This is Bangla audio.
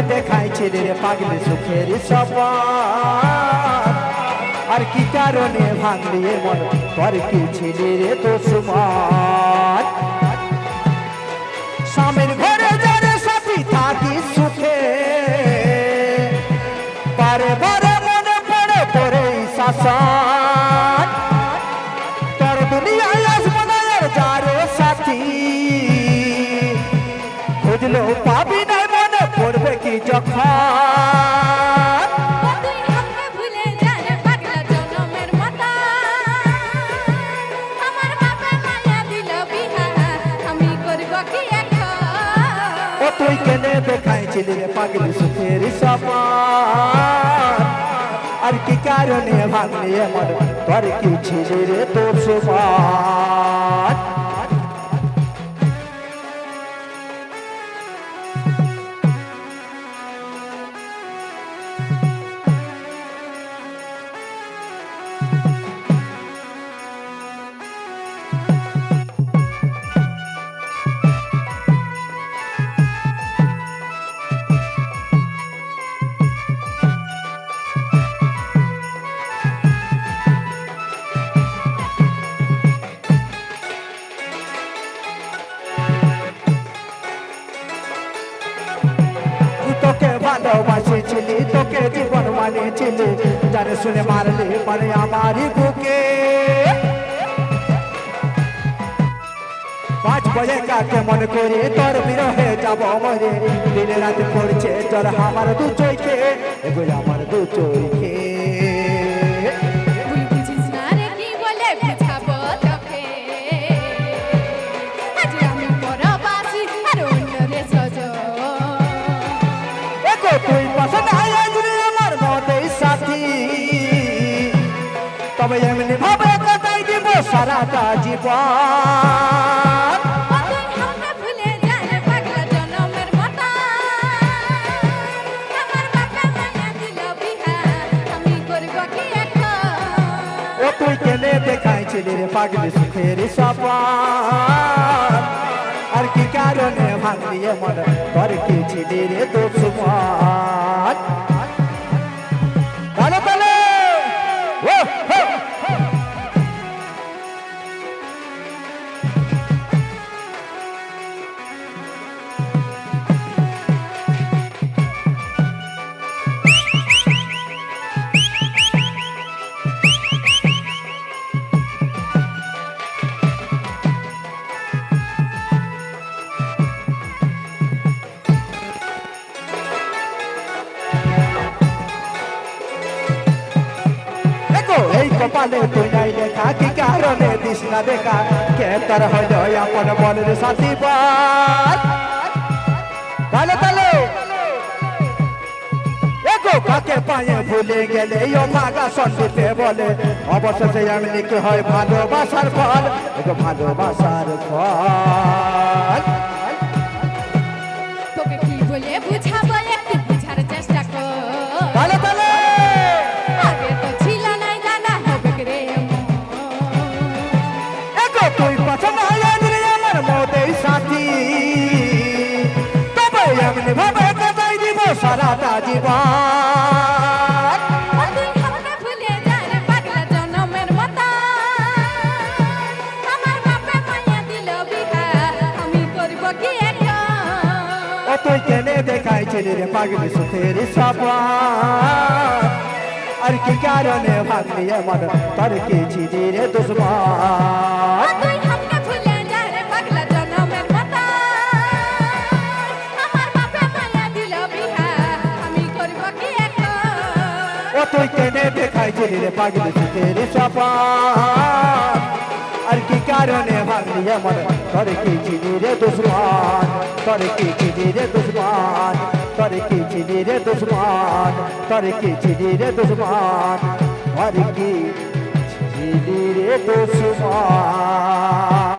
ছেলে রে পাগলি সুখের সপান। আর কি কারণে ভাঙলি মন? তোর কি ছেলে রে তো সুমান স্বামীর ঘরে যারে সাথী থাকি সুখে? বারে বারে মনে পড়ে পড়ে শাসন। তোর দুনিয়ায় আসব না যারে সাথী। খুঁজলেও পাবি কেনে দেখাইছিলি রে পাগলি সুখের সপান আর কি কারণে ভাঙলি এমন? তোর কি ছিলি রে তোর সমান? তোকে ভালোবাসেছিলি তোকে জীবন মানেছিলি জানে শুনে মারলি মানে আমারই বুকে। পাঁচ বজে কাকে মনে করি তোর বিরহে যাব মরে দিনে রাত পড়ছে তোর আমার দু চোখে এগুলো আমার দু চোখে কি এখন? ও তুই কেনে দেখাইছিলি রে পাগলি সুখের সপান আর কি কারণে ভাঙলি মন তোর কি ছিলি রে তো সুমান কপালে তুই নাই লেখা কি কারণে দিস না দেখা। কে তোর হইল আপন বলের সাথী বাদ তালে। কাকে পায়ে ভুলে গেলে? ও মাগা সন্দিতে বলে, অবশেষে আমি লিখে হয় ভালোবাসার ফল। ভালোবাসার ফল। ভুলে যা রে পাগলা জনমের মাতা আমার বাপে মায়া দিল বিহা আমি করব কি এখন ও তুই কেনে দেখাইছিলি রে পাগলি সুখের সপান আর কি কারণে ভাগলি এমন তোর কি ছিলি রে দুশ্মন তোর কি ছিলি রে দুশ্মন তোর কি চিনি রে দুশ্মান? তোর কি চিনি রে দুশ্মান? তোর কি চিনি রে দুশ্মন?